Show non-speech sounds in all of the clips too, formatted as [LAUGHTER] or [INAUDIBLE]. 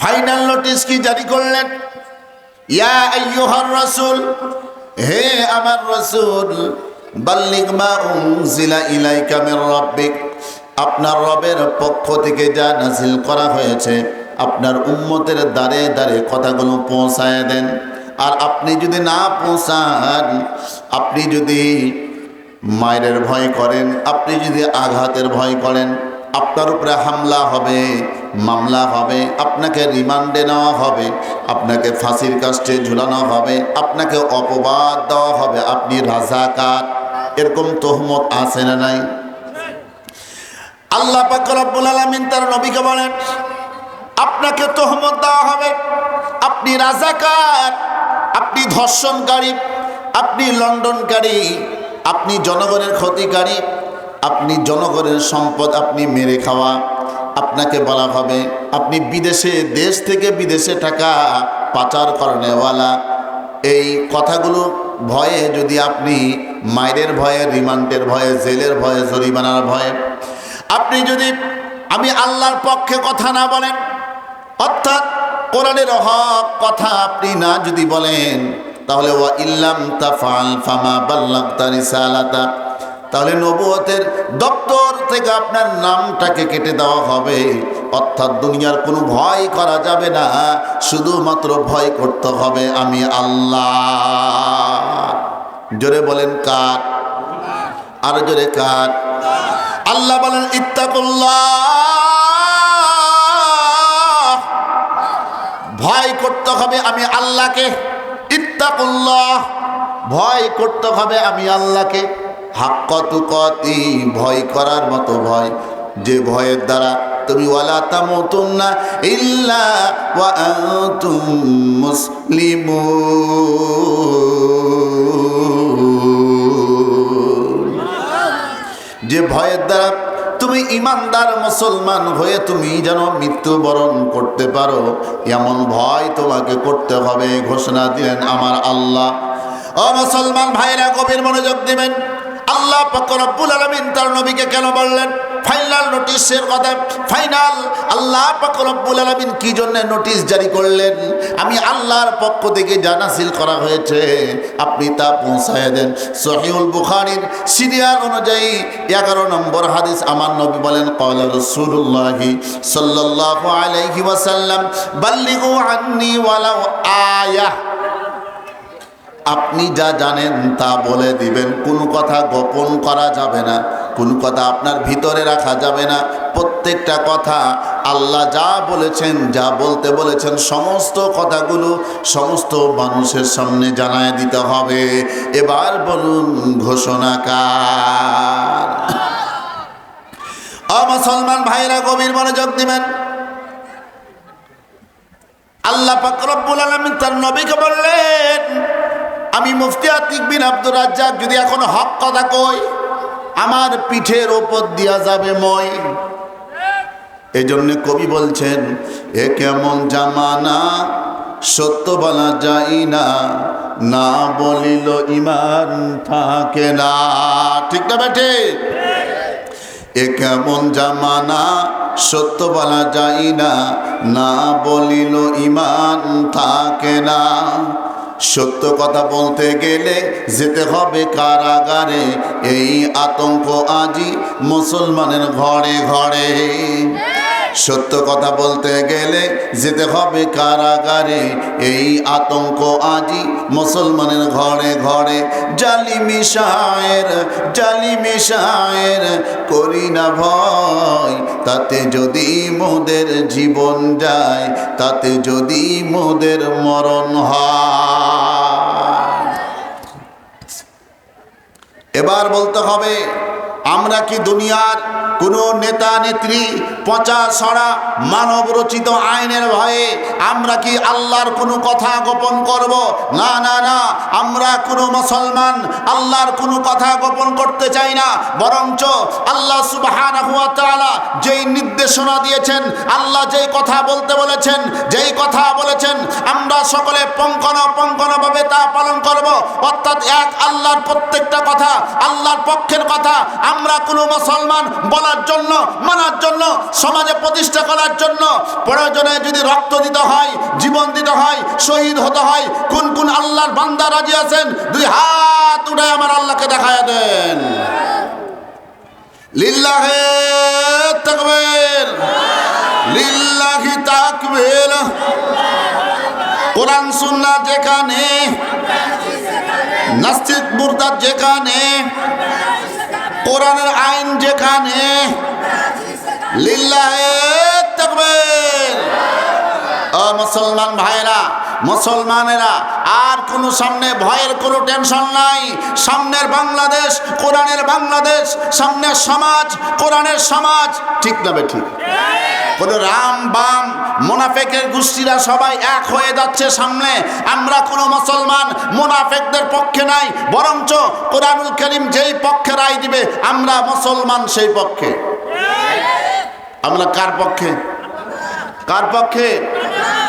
Final notice কি জারি করলেন? ইয়া আইয়ুহার রাসূল, হে আমার রাসূল, বাল্লিগ মা উনজিলা ইলাইকা আপনার রবের পক্ষ থেকে যা নাজিল করা হয়েছে, আপনার উম্মতের দ্বারে দ্বারে কথাগুলো পৌঁছায় দেন। আর আপনি যদি না পৌঁছান, আপনি যদি মায়ের ভয় করেন, আপনি যদি আঘাতের ভয় করেন আপনার উপরে হামলা হবে, মামলা হবে, আপনাকে রিমান্ডে নেওয়া হবে, আপনাকে ফাঁসির কাস্টে ঝুলানো হবে, আপনাকে অপবাদ দেওয়া হবে, আপনি রাজাকার। এরকম তহমত আছে না নাই? আল্লাহ পাক রব্বুল আলামিন তার নবীকে বলেন, আপনাকে তহমত দেওয়া হবে, আপনি রাজাকার, আপনি ধর্ষণকারী, আপনি লন্ডনকারী, আপনি জনগণের ক্ষতিকারী আপনি জনগণের সম্পদ আপনি মেরে খাওয়া, আপনাকে বলা হবে, আপনি বিদেশে, দেশ থেকে বিদেশে টাকা পাচার করেনেওয়ালা। এই কথাগুলো ভয়ে যদি আপনি মায়ের ভয়ে, রিমান্ডের ভয়ে, জেলের ভয়ে, জরিমানার ভয়ে, আপনি যদি, আমি আল্লাহর পক্ষে কথা না বলেন, অর্থাৎ কোরআনের হক কথা আপনি না যদি বলেন, তাহলে ওয়া ইল্লাম তাফাল ফামা বাল্লাগতা রিসালাতা। তাহলে নবুয়তের দপ্তর থেকে আপনার নামটাকে কেটে দেওয়া হবে। অর্থাৎ দুনিয়ার কোনো ভয় করা যাবে না, শুধুমাত্র ভয় করতে হবে, আমি আল্লাহ। জোরে বলেন কার? আর জোরে কার? আল্লাহ বলেন, ইত্তাকুল্লাহ। ভয় করতে হবে, আমি আল্লাহকে। ইত্তাকুল্লাহ। ভয় করতে হবে, আমি আল্লাহকে। হাক্কতুকতি ভয় করার মতো ভয়। যে ভয়ের দ্বারা তুমি ওয়ালা তামুতুন্না ইল্লা ওয়া আনতুম মুসলিমুন। যে ভয়ের দ্বারা তুমি ইমানদার মুসলমান হয়ে তুমি যেন মৃত্যুবরণ করতে পারো, এমন ভয় তোমাকে করতে হবে, ঘোষণা দিলেন আমার আল্লাহ। ও মুসলমান ভাইরা, গভীর মনোযোগ দিবেন। আল্লাহ রব্বুল আলমিন তার নবীকে কেন বললেন? ফাইনাল নোটিশের কথা, ফাইনাল আল্লাহ রব্বুল আলমিন কি জন্য নোটিশ জারি করলেন? আমি আল্লাহর পক্ষ থেকে জানাসিল করা হয়েছে, আপনি তা পৌঁছায় দেন। সহিউল বুখারির সিরিয়াল অনুযায়ী এগারো নম্বর হাদিস আমার নবী বলেন কলা রসুল্লাহি সাল্লাল্লাহু আলাইহি ওয়াসাল্লাম, বাল্লিগু আন্নি ওয়ালাউ আয়াহ। আপনি যা জানেন তা বলে দিবেন। কোনো কথা গোপন করা যাবে না, কোনো কথা আপনার ভিতরে রাখা যাবে না। প্রত্যেকটা কথা আল্লাহ যা বলেছেন, যা বলতে বলেছেন, সমস্ত কথাগুলো সমস্ত মানুষের সামনে জানায় দিতে হবে। এবার বলুন ঘোষণা ঘোষণাকার মুসলমান ভাইরা, গভীর মনোযোগ দিবেন। আল্লাহ পাকরব্বুল আলমিন তার নবীকে বললেন আমি মুফতি আতিক বিন আব্দুর রাজ্জাক, যদি এখন হক কথা কই, আমার পিঠের ওপর দিয়া যাবে মই। এই জন্য কবি বলছেন, এ কেমন জামানা, সত্য বলা যায় না না বলিল ইমান থাকে না। ঠিক না বেঠে এ কেমন জামানা, সত্য বলা যায় না না বলিল ইমান থাকে না। সত্য কথা বলতে গেলে যেতে হবে কারাগারে। এই আতঙ্ক আজি মুসলমানের ঘরে ঘরে। সত্য কথা বলতে গেলে যেতে হবে কারাগারে। এই আতঙ্ক আজি মুসলমানের ঘরে ঘরে। জালি মিশায়ের জালি মিশায়ের করি না ভয়। তাতে যদি মোদের জীবন যায়, তাতে যদি মোদের মরণ হয়। এবার বলতে হবে আমরা কি দুনিয়ার কোনো নেতা, নেত্রী, পচা ছড়া মানব রচিত আইনের ভয়ে আমরা কি আল্লাহর কোনো কথা গোপন করব? না না না, আমরা কোনো মুসলমান আল্লাহর কোনো কথা গোপন করতে চাই না। বরঞ্চ আল্লাহ সুবহানাহু ওয়া তাআলা যেই নির্দেশনা দিয়েছেন, আল্লাহ যেই কথা বলতে বলেছেন, যেই কথা বলেছেন, আমরা সকলে পঙ্কন, পঙ্কনভাবে তা পালন করব। অর্থাৎ এক আল্লাহর প্রত্যেকটা কথা, আল্লাহর পক্ষের কথা আমরা কোনো মুসলমান বলার জন্য, মানার জন্য, সমাজে প্রতিষ্ঠা করার জন্য প্রয়োজনে যদি রক্ত দিতে হয়, জীবন দিতে হয়, শহীদ হতে হয়, কোন কোন আল্লাহর বান্দা রাজি আছেন, দুই হাত উঠে আমার আল্লাহকে দেখায় দেন। লিল্লাহে তাকবীর, লিল্লাহি তাকবীর। কোরআন, সুন্নাহ যেখানে, নাস্তিক মুরতাদ যেখানে কোরআনের আইন যেখানে মুসলমান ভাইরা মুসলমানেরা, আর কোনো সামনে ভয়ের কোনো টেনশন নাই। সামনের বাংলাদেশ, কোরআনের বাংলাদেশ, সামনের সমাজ, কোরআনের সমাজ, ঠিক না ঠিক? কোনো রাম বাম মোনাফেকের গোষ্ঠীরা সবাই এক হয়ে যাচ্ছে সামনে। আমরা কোনো মুসলমান মোনাফেকদের পক্ষে নাই, বরঞ্চ কোরআনুল করিম যেই পক্ষে রায় দিবে, আমরা মুসলমান সেই পক্ষে। আমরা কার পক্ষে? কার পক্ষে?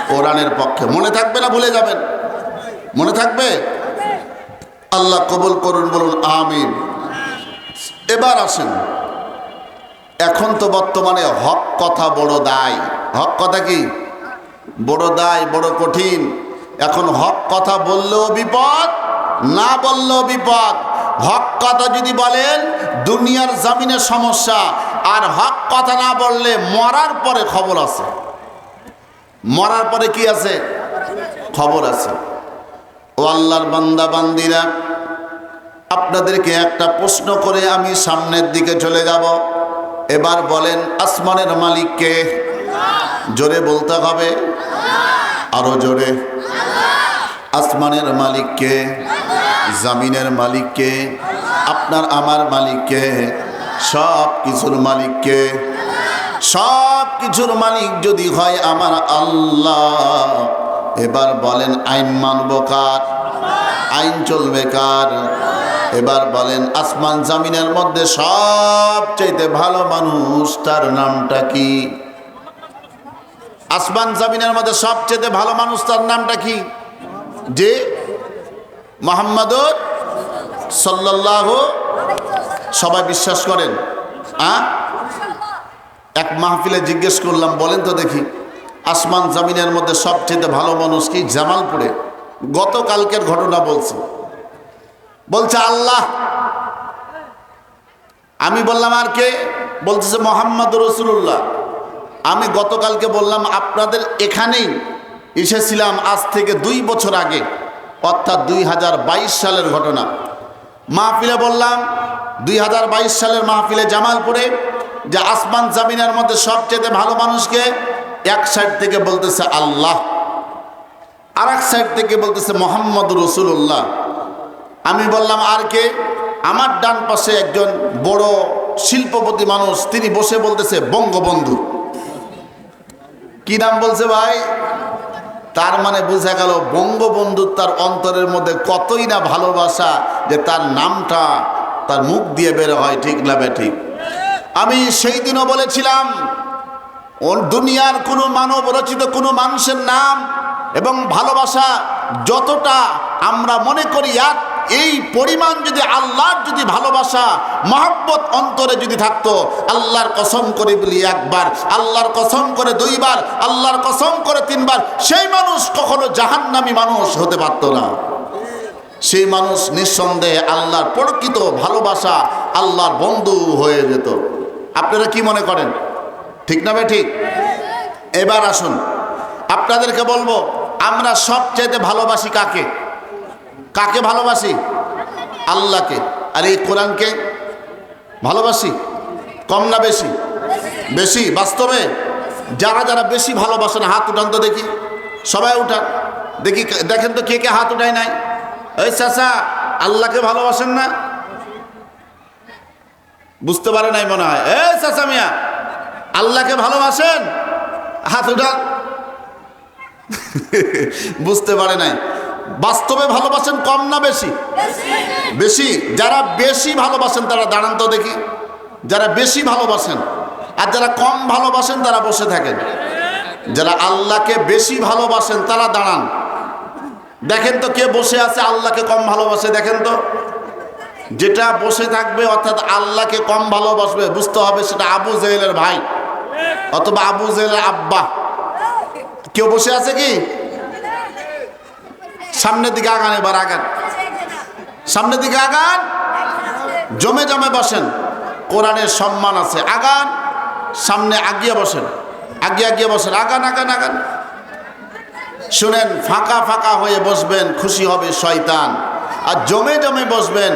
কোরআনের পক্ষে। মনে থাকবে না ভুলে যাবেন। মনে থাকবে? আল্লাহ কবুল করুন, বলুন, আমিন। এবার আসেন। এখন তো বর্তমানে হক কথা বড় দায়। হক কথা কি? বড় দায়, বড় কঠিন। এখন হক কথা বললেও বিপদ, না বললেও বিপদ। হক কথা যদি বলেন, দুনিয়ার জামিনে সমস্যা। আর হক কথা না বললে মরার পরে খবর আছে। মরার পরে কি আছে? খবর আছে। ও আল্লাহর বান্দা, বান্দিরা, আপনাদেরকে একটা প্রশ্ন করে আমি সামনের দিকে চলে যাব। এবার বলেন আসমানের মালিককে। জোরে বলতে হবে। আরও জোরে। আসমানের মালিককে, জামিনের মালিককে, আপনার আমার মালিককে সব কিছুর মালিককে সব কিছুর মালিক যদি হয় আমার আল্লাহ। এবার বলেন আইন মানব কার? আইন চলবে কার? এবার বলেন, আসমান জামিনের মধ্যে সবচাইতে ভালো মানুষ, তার নামটা কি? আসমান জামিনের মধ্যে সবচেয়ে ভালো মানুষ, তার নামটা কি? যে মোহাম্মদ সাল্লাহ সবাই বিশ্বাস করেন এক মাহফিলে জিজ্ঞেস করলাম, বলেন তো দেখি, আসমান জামিনের মধ্যে সবচেয়ে ভালো মানুষ কি? জামালপুরে। গতকালকের ঘটনা বলছে। বলছে আল্লাহ। আমি বললাম আর কে? বলতেছে মোহাম্মদ রসুল্লাহ আমি গতকালকে বললাম, আপনাদের এখানেই এসেছিলাম আজ থেকে দুই বছর আগে, অর্থাৎ দুই হাজার বাইশ সালের ঘটনা। মাহফিলে বললাম, দুই হাজার বাইশ সালের মাহফিলে জামালপুরে যে আসমান জামিনের মধ্যে সবচেয়ে ভালো মানুষকে এক সাইড থেকে বলতেছে আল্লাহ আর এক সাইড থেকে বলতেছে মোহাম্মদ রসুল্লাহ আমি বললাম, আর কে? আমার ডান পাশে একজন বড় শিল্পপতি মানুষ, তিনি বসে বলতেছে, বঙ্গবন্ধু। কি নাম বলছে ভাই? তার মানে বোঝা গেল, বঙ্গবন্ধু তার অন্তরের মধ্যে কতই না ভালোবাসা যে তার নামটা তার মুখ দিয়ে বের হয়, ঠিক না ঠিক? আমি সেই দিনও বলেছিলাম দুনিয়ার কোনো মানব রচিত কোনো মানুষের নাম এবং ভালোবাসা যতটা আমরা মনে করি এক এই পরিমাণ যদি আল্লাহর যদি ভালোবাসা, মহাব্বত অন্তরে যদি থাকতো, আল্লাহর কসম করে বলি একবার, আল্লাহর কসম করে দুইবার, আল্লাহর কসম করে তিনবার, সেই মানুষ কখনো জাহান্নামী মানুষ হতে পারতো না। সেই মানুষ নিঃসন্দেহে আল্লাহর প্রকৃত ভালোবাসা আল্লাহর বন্ধু হয়ে যেত। আপনারা কি মনে করেন? ঠিক না ভাই, ঠিক? এবার আসুন। আপনাদেরকে বলব, আমরা সবচেয়ে ভালোবাসি কাকে? কাকে ভালোবাসি? আল্লাহকে। আর এই কোরআনকে ভালোবাসি? কম না বেশি? বেশি, বাস্তবে? যারা যারা বেশি ভালোবাসেন, হাত উঠান তো দেখি। সবাই উঠান দেখি, দেখেন তো কে কে হাত উঠায় নাই। এই চাচা, আল্লাহকে ভালোবাসেন না? বুঝতে পারে নাই মনে হয়। এই চাচা মিয়া, আল্লাহকে ভালোবাসেন? হাত উঠান। [LAUGHS] বুঝতে পারে নাই। বাস্তবে ভালোবাসেন কম না বেশি? বেশি। যারা বেশি ভালোবাসেন, তারা দাঁড়ান তো দেখি। যারা বেশি ভালোবাসেন, আর যারা কম ভালোবাসেন, তারা বসে থাকেন। যারা আল্লাহকে বেশি ভালোবাসেন, তারা দাঁড়ান। দেখেন তো কে বসে আছে আল্লাহকে কম ভালোবাসে, দেখেন তো। যেটা বসে থাকবে, অর্থাৎ আল্লাহকে কম ভালোবাসবে, বুঝতে হবে সেটা আবু জেহেলের ভাই অথবা আবু জেহেলের আব্বা। কেউ বসে আছে কি? সামনের দিকে আগান এবার, আগান। সামনের দিকে আগান। জমে জমে বসেন। কোরআনের সম্মান আছে। আগান, সামনে আগিয়ে বসেন। আগিয়ে আগিয়ে বসেন। আগান আগান আগান। শুনেন, ফাঁকা ফাঁকা হয়ে বসবেন, খুশি হবে শয়তান। আর জমে জমে বসবেন